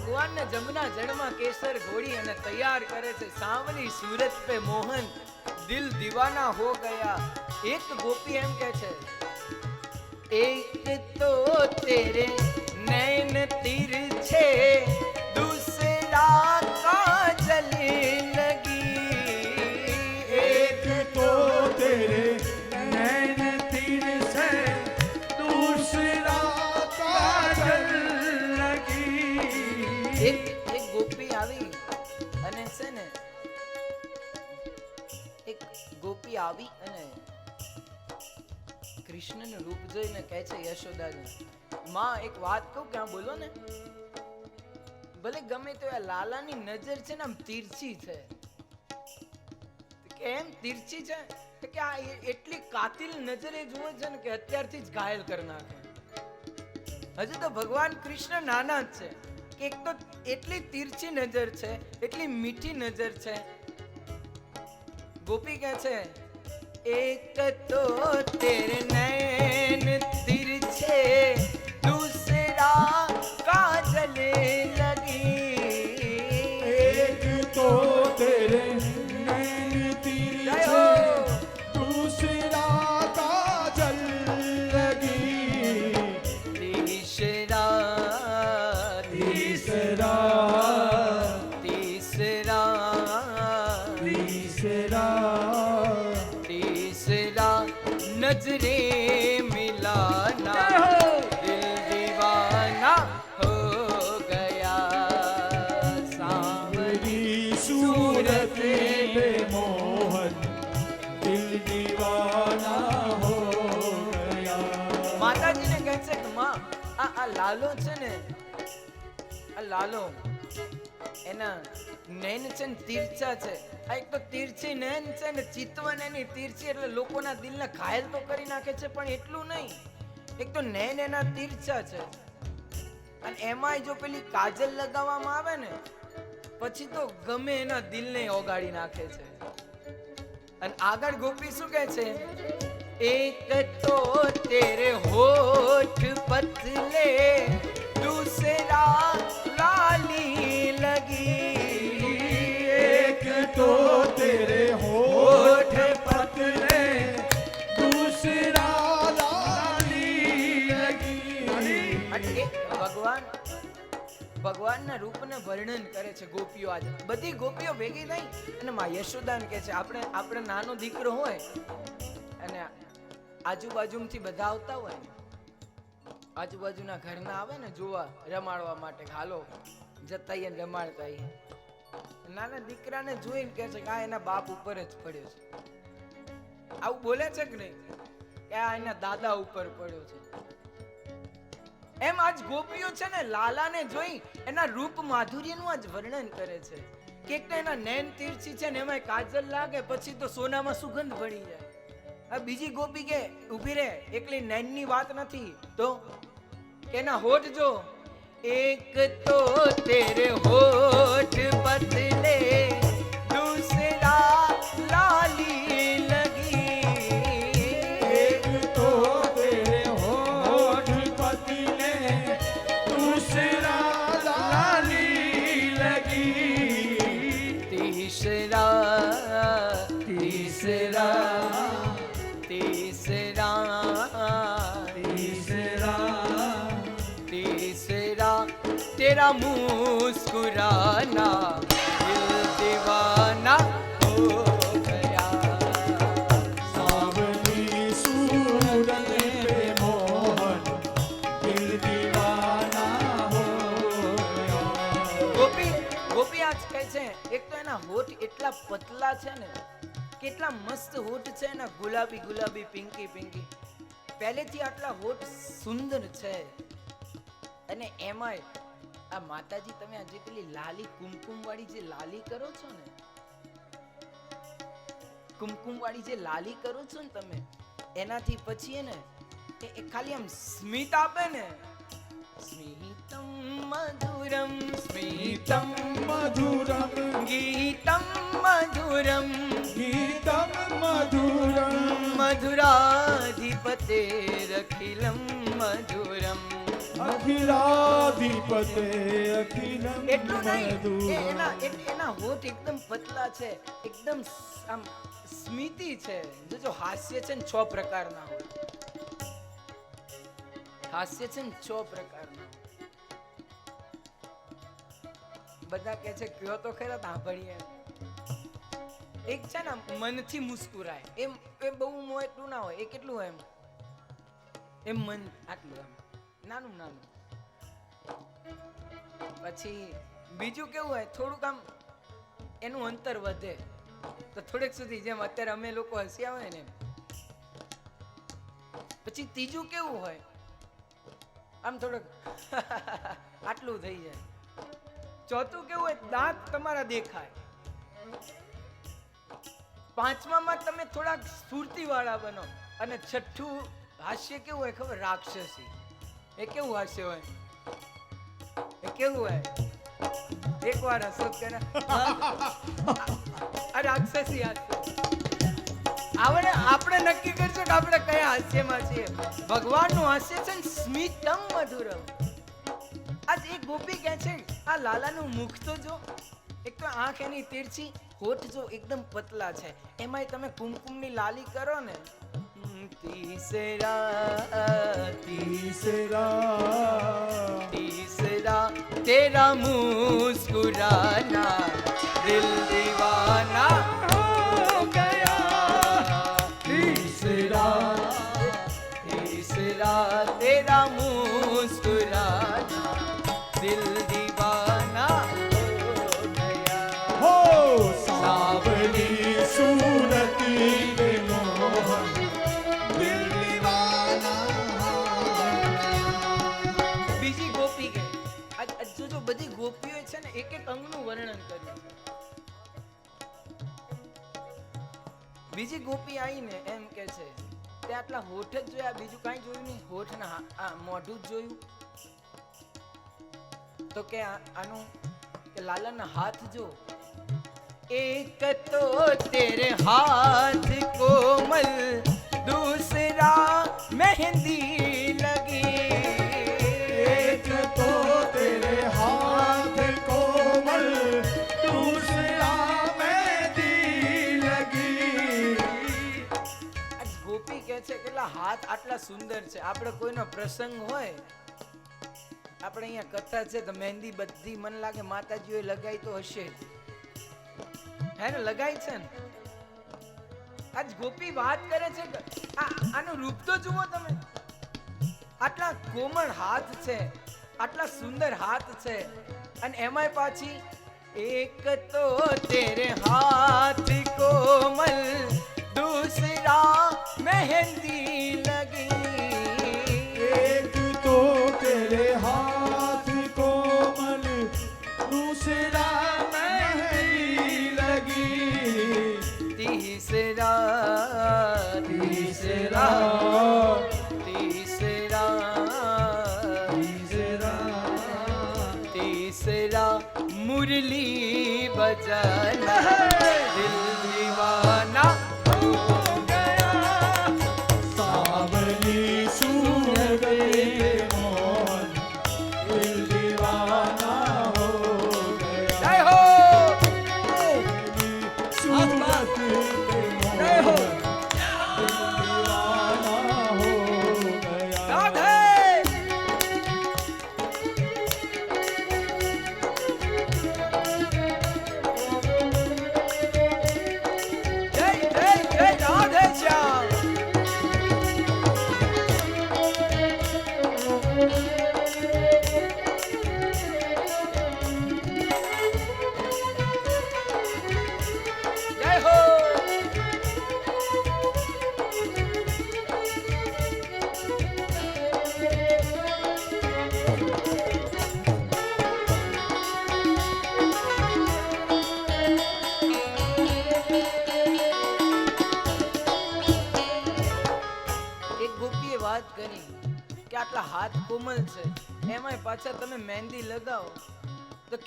ભગવાનને જમના જળમાં કેસર ઘોડી અને તૈયાર કરે છે. સાવલી સુરત પે મોહન, દિલ દીવાના હો ગયા. એક ગોપી એમ કે છે, એક તો તેરે નૈન તીર છે, દૂસરા આવી અને કૃષ્ણનું રૂપ જોઈને કહે છે યશોદાને માં એક વાત કહું કે બોલો ને. ભલે ગમે તો આ લાલાની નજર છે ને આમ તીરછી છે. કેમ તીરછી છે? કે આ એટલી કાતિલ નજરે જુએ છે ને કે અત્યારથી જ ઘાયલ કરી નાખે. હજુ તો ભગવાન કૃષ્ણ નાના જ છે. કે એક તો એટલી તીરછી નજર છે, એટલી મીઠી નજર છે. ગોપી કહે છે एक तो तेरे नैन तिरछे दूसरे લાલો છે ને, આ લાલો, એના નૈન છે ને તીરછા છે. આ એક તો તીરછી નૈન છે ને ચિતવન એની તીરછી એટલે લોકોના દિલને ઘાયલ તો કરી નાખે છે, પણ એટલું નહીં. એક તો નૈન એના તીર્ચા છે. અને એમાંય જો પેલી કાજલ લગાવવામાં આવે ને, પછી તો ગમે એના દિલને ઓગાળી નાખે છે. અને આગળ ગોપી શું કહે છે? એક તો તેરે હોઠ પતલે दूसरा लाली लगी एक तो तेरे होठ पतले दूसरा लाली लगी અને એ ભગવાન ભગવાનના રૂપને વર્ણન કરે છે ગોપીઓ આજે બધી ગોપીઓ ભેગી થઈ અને માં યશોદાન કહે છે આપણે આપણે નાનો દીકરો હોય અને આજુબાજુમાંથી બધા આવતા હોય ને, આજુબાજુના ઘરના આવે ને જોવા, રમાડવા માટે હાલો, જતા આઈએ ને રમાડતા. નાના દીકરાને જોઈને કહે છે કે આ એના બાપ ઉપર જ પડ્યો છે. આવું બોલે છે કે નહીં? કે આ એના દાદા ઉપર પડ્યો છે. એમ આજ ગોપીઓ છે ને લાલાને જોઈ એના રૂપ માધુર્યનું આજ વર્ણન કરે છે. કે એના નૈન તીરછી છે ને એમાં કાજલ લાગે, પછી તો સોનામાં સુગંધ ભળી જાય. આ બીજી ગોપી કે ઊભી રહે એકલી નાનની વાત નથી તો કેના હોઠ જો એક તો તેરે હોઠ પતલે દૂસરા લાલી આજ કહે છે એક તો એના હોઠ એટલા પતલા છે ને કેટલા મસ્ત હોઠ છે એના ગુલાબી ગુલાબી પિંકી પિંકી પહેલેથી આટલા હોઠ સુંદર છે અને એમાંય આ માતાજી તમે આજે પેલી લાલી કુમકુમ વાળી જે લાલી કરો છો ને કુમકુમ વાળી જે લાલી કરો છો ને તમે એનાથી પછી હે ને એ ખાલી આમ સ્મિત આપે ને. સ્મિતમ મધુરમ સ્મિતમ મધુરમ ગીતમ મધુરમ ગીતમ મધુરમ. મધુરાધિપતેરખિલમ મધુરમ. અખિલાધિપતે એટલું નહીં એના એના હોઠ એકદમ પતલા છે એકદમ આમ સ્મિતિ છે. જો હાસ્ય છે ને છ પ્રકારના હોય. હાસ્ય છે ને છ પ્રકારના બધા કહે છે કયો તો ખરા સાંભળીએ એક છે ને મનથી મુસ્કુરાય. એમ એ બહુ મોં એટલું ના હોય. એ કેટલું હોય એમ? એમ મન આટલું એમ. નાનું નાનું. પછી બીજું કેવું હોય, થોડુંક આમ એનું અંતર વધે. તો થોડેક સુધી જેમ અત્યારે અમે લોકો હસી આવે ને પછી ત્રીજું કેવું હોય, આમ થોડુંક આટલું થઈ જાય. ચોથું કેવું હોય, દાંત તમારા દેખાય. પાંચમામાં તમે થોડાક સ્ફૂર્તિવાળા બનો. અને છઠ્ઠું હાસ્ય કેવું હોય ખબર, રાક્ષસી. એ કેવું હાસ્ય હોય? એ કેવું હોય? એકવાર હસો કે રાક્ષસી હાસ્ય. આપણે આપણે નક્કી કરશું કે આપણે કયા હાસ્યમાં છીએ. ભગવાનનું હાસ્ય છે ને સ્મિતમ મધુરમ. આજ એક ગોપી કહે છે, આ લાલાનું મુખ તો જો, એક તો આંખ એની તીરછી, હોઠ જો એકદમ પતલા છે. એમાંય તમે કુમકુમની લાલી કરો ને तीसरा तीसरा तीसरा तेरा मुस्कुराना दिल दीवाना हो गया तीसरा तीसरा બીજી ગોપી આવીને એમ કે છે, તે આટલા હોઠ જ જોયા, બીજું કાંઈ જોયું નહીં. હોઠ ના, આ મોઢું જ જોયું. તો કે આનું, કે લાલાના હાથ જો. એક તો તેરે હાથ આટલા સુંદર છે. આપણે કોઈનો પ્રસંગ હોય, આપણે અહીંયા કથા છે તો મહેંદી બધી મને લાગે માતાજીઓએ લગાવી તો હશે. હે ને લગાવી છે ને? આજ ગોપી વાત કરે છે આનું રૂપ તો જુઓ તમે. આટલા કોમળ હાથ છે, આટલા સુંદર હાથ છે. અને એમાંય પાછી એક તો તેરે હાથ કોમલ दूसरा मेहंदी लगी। एक तो तेरे हाथ कोमल दूसरा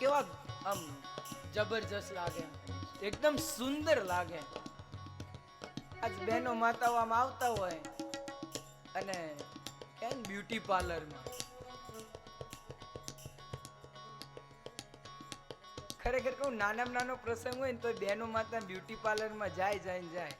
કેવા આમ જબરજસ્ત લાગે. એકદમ સુંદર લાગે. આજ બહેનો માતાઓ આમ આવતા હોય અને કેમ બ્યુટી પાર્લરમાં ખરેખર કહું, નાનામાં નાનો પ્રસંગ હોય ને તો બહેનો માતા બ્યુટી પાર્લરમાં જાય જાય ને જાય.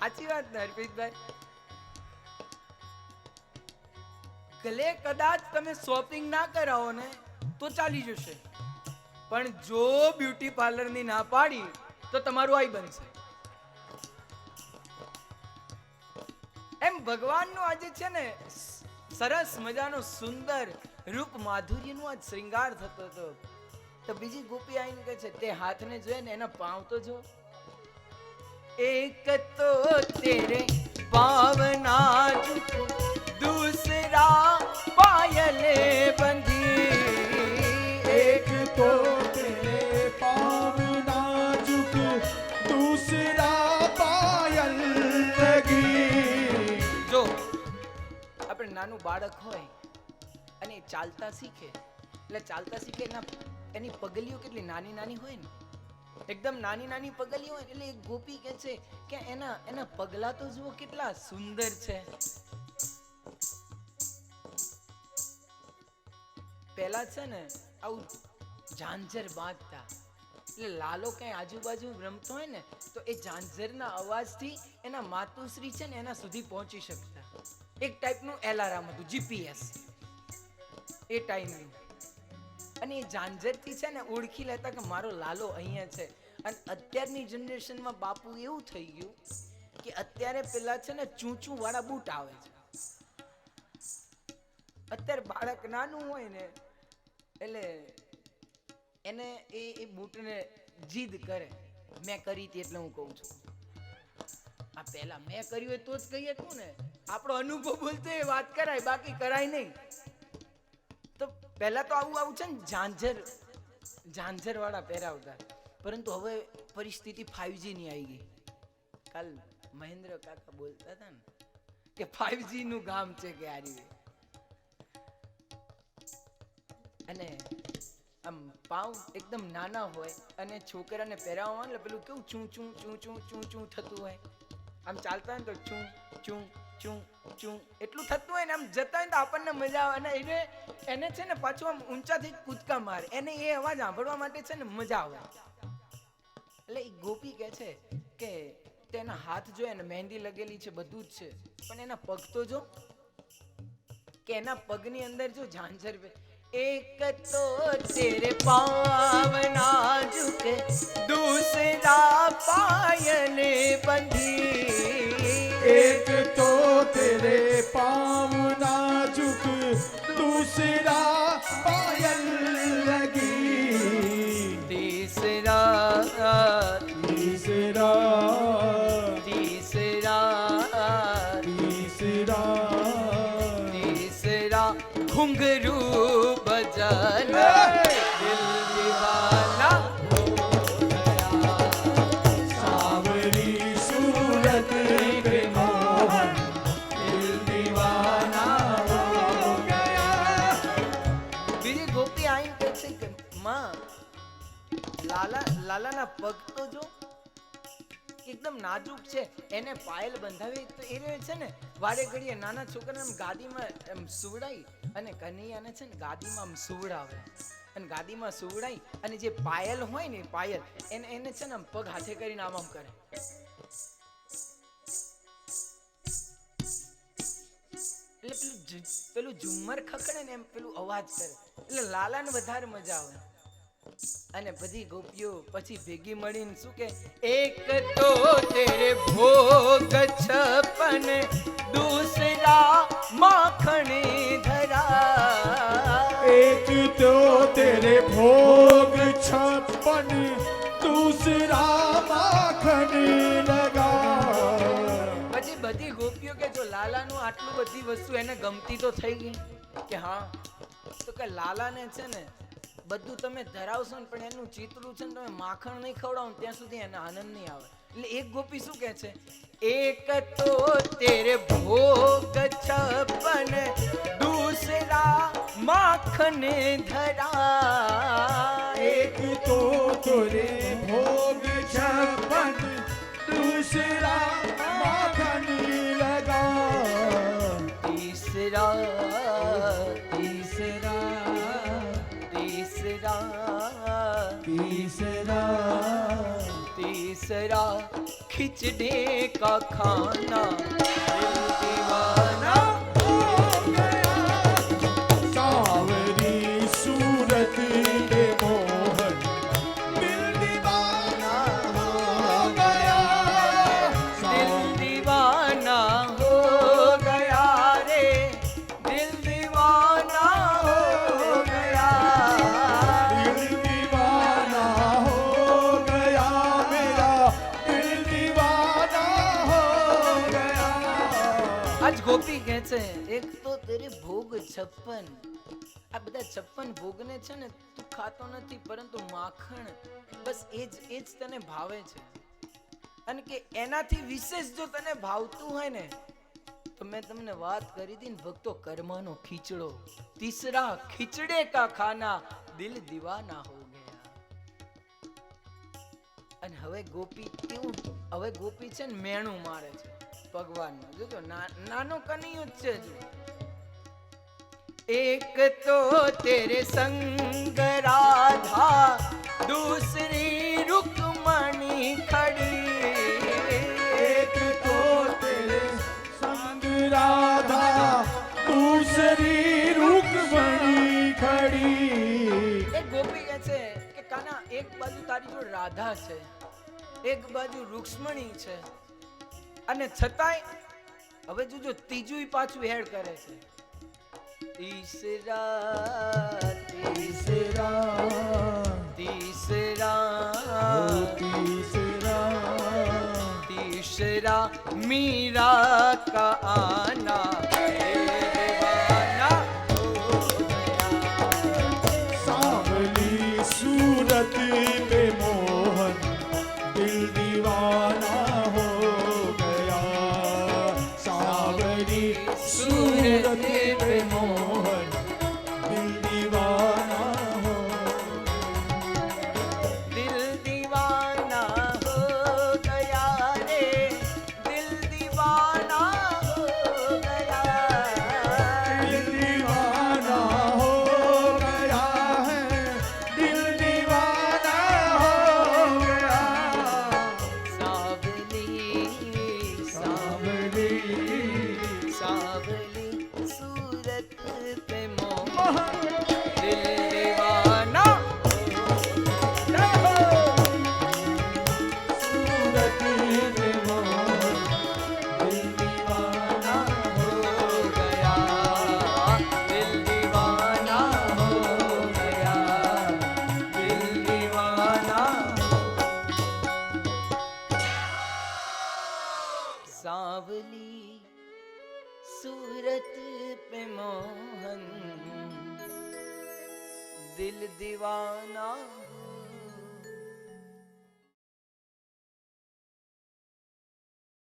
સાચી વાત ને, હરપ્રીતભાઈ? ભલે કદાચ તમે શોપિંગ ના કરાવો ને તો ચાલી જશે. પણ જો બ્યુટી પાર્લરની ના પાડી, તો તમારું આઈ બનશે. એમ ભગવાનનું આજે છે ને સરસ મજાનો સુંદર રૂપ માધુર્યનું આજ શ્રૃંગાર થતો હતો. તો બીજી ગોપી આવીને કહે છે, તે હાથને જોઈએ ને એના પાવ તો જો. એક તો તેરે પાવના દૂસરા પાયલે બંધ નાનું બાળક હોય અને ચાલતા શીખે, એટલે ચાલતા શીખે એના એની પગલીઓ કેટલી નાની નાની હોય ને? એકદમ નાની નાની પગલીઓ હોય એટલે એક ગોપી કહે છે કે એના એના પગલા તો જુઓ કેટલા સુંદર છે. પહેલા છે ને આવું ઝાંઝર બાંધતા, એટલે લાલો કઈ આજુબાજુ રમતો હોય ને, તો એ ઝાંઝરના અવાજથી એના માતુશ્રી છે ને એના સુધી પહોંચી શકતા. એક ટાઈપનું એલાર્મ હતું જીપીએસ એ ટાઈમનું અને એ ઝાંઝરથી છે ને ઓળખી લેતા કે મારો લાલો અહીંયા છે. અને અત્યારની જનરેશનમાં બાપુ એવું થઈ ગયું કે અત્યારે પેલા છે ને ચૂંચું વાળા બૂટ આવે છે. અત્યારે બાળક નાનું હોય ને, એટલે એને એ એ બૂટને જીદ કરે. મેં કરી હતી એટલે હું કહું છું. આ પહેલા મેં કર્યું હોય તો જ કહીએ તું ને. આપણો અનુભવ બોલતો એ વાત કરાય, બાકી કરાય નહીં. તો પહેલા તો આવું આવું છે ને, ઝાંઝર ઝાંઝર વાળા પહેરાવતા. પરંતુ હવે પરિસ્થિતિ ફાઈવની આવી ગઈ. કાલ મહેન્દ્ર કાકા બોલતા હતા ને, કે ફાઈવનું ગામ છે કે આ રીતે અને આમ પાઉ એકદમ નાના હોય અને છોકરાને પહેરાવવા એટલે પેલું કેવું ચૂં ચૂં ચૂં ચૂં ચૂં ચૂં થતું હોય. આમ ચાલતા ને તો ચૂં ચૂં ચૂં, ચું. એટલું થતું હોય ને આમ જતા હોય તો આપણને મજા આવે. અને એને એને છે ને પાછું આમ ઊંચાથી કૂદકા મારે. એને એ અવાજ સાંભળવા માટે છે ને મજા આવે. એટલે એ ગોપી કહે છે કે તેના હાથ જોઈએ ને મહેંદી લગેલી છે, બધું જ છે. પણ એના પગ તો જો, કે એના પગની અંદર જો ઝાંઝર એક તો તેરે પાવ ઝુકે દૂસરા પાયને બંધી तेरे पाँव नाजुक दूसरा पायल માં. લાલા, લાલાના પગ તો જો એકદમ નાજુક છે. એને પાયલ બંધાવી તો એ રહે છે ને, વારે ઘડીએ નાના છોકરાને ગાદીમાં એમ સુવડાઈ અને કનૈયાને છે ને ગાદીમાં આમ સુવડાવે. અને ગાદીમાં સુવડાઈ અને જે પાયલ હોય ને પાયલ, એને એને છે ને આમ પગ હાથે કરીને આમ આમ કરે. એટલે પેલું પેલું ઝુમ્મર ખખડે ને એમ પેલું અવાજ કરે. એટલે લાલાને વધારે મજા આવે. અને બધી ગોપીઓ પછી ભેગી મળીને શું કે એક તો તેરે ભોગ છપન દૂસરા માખણી ધરા. એક તો તેરે ભોગ છપન દૂસરા માખણી લગા પછી બધી ગોપીઓ કે જો લાલાનું આટલું બધી વસ્તુ એને ગમતી તો થઈ ગઈ? કે હા? તો કે લાલાને છે ને બધું તમે ધરાવશો ને પણ એનું ચિત્રું છે ને તમે માખણ નહીં ખવડાવો ત્યાં સુધી એને આનંદ નહીં આવે. એટલે એક ગોપી શું કે છે? એક તો તેરે ભોગ છપન દૂસરા માખન ધરા એક તો તોરે ભોગ છપન દૂસરા માખન લગા તીસરા तीसरा खिचड़ी का खाना दिल दीवाना આજ ગોપી છે, એક તો તેરે ભોગ છપ્પન. આ બધા છપ્પન ભોગને છે ને તું ખાતો નથી, પરંતુ માખણ. બસ એ જ એ જ તને ભાવે છે. અને કે એનાથી વિશેષ જો તને ભાવતું હોય ને, તો મેં તમને વાત કરી હતી ને, ભક્તો કર્મનો ખીચડો. તીસરા ખીચડે કા ખાના, દિલ દીવાના હો ગયા. અને હવે ગોપી કેવું, હવે ગોપી છે ને મેણું મારે છે. ભગવાનનો જોજો નાનો કનૈયો જ છે એક તો તેરે સંગ રાધા દૂસરી રૂકમણી ખડી. એક તો તેરે સંગ રાધા દૂસરી રૂકમણી ખડી. એ ગોપી કહે છે કે કાના એક બાજુ તારી જો રાધા છે એક બાજુ રૂક્ષ્મણી છે. અને છતાંય, હવે જોજો ત્રીજું પાછું હેડ કરે છે. તીસરા તીસરા તીસરા તીસરા તીસરા, મીરા કા આના. su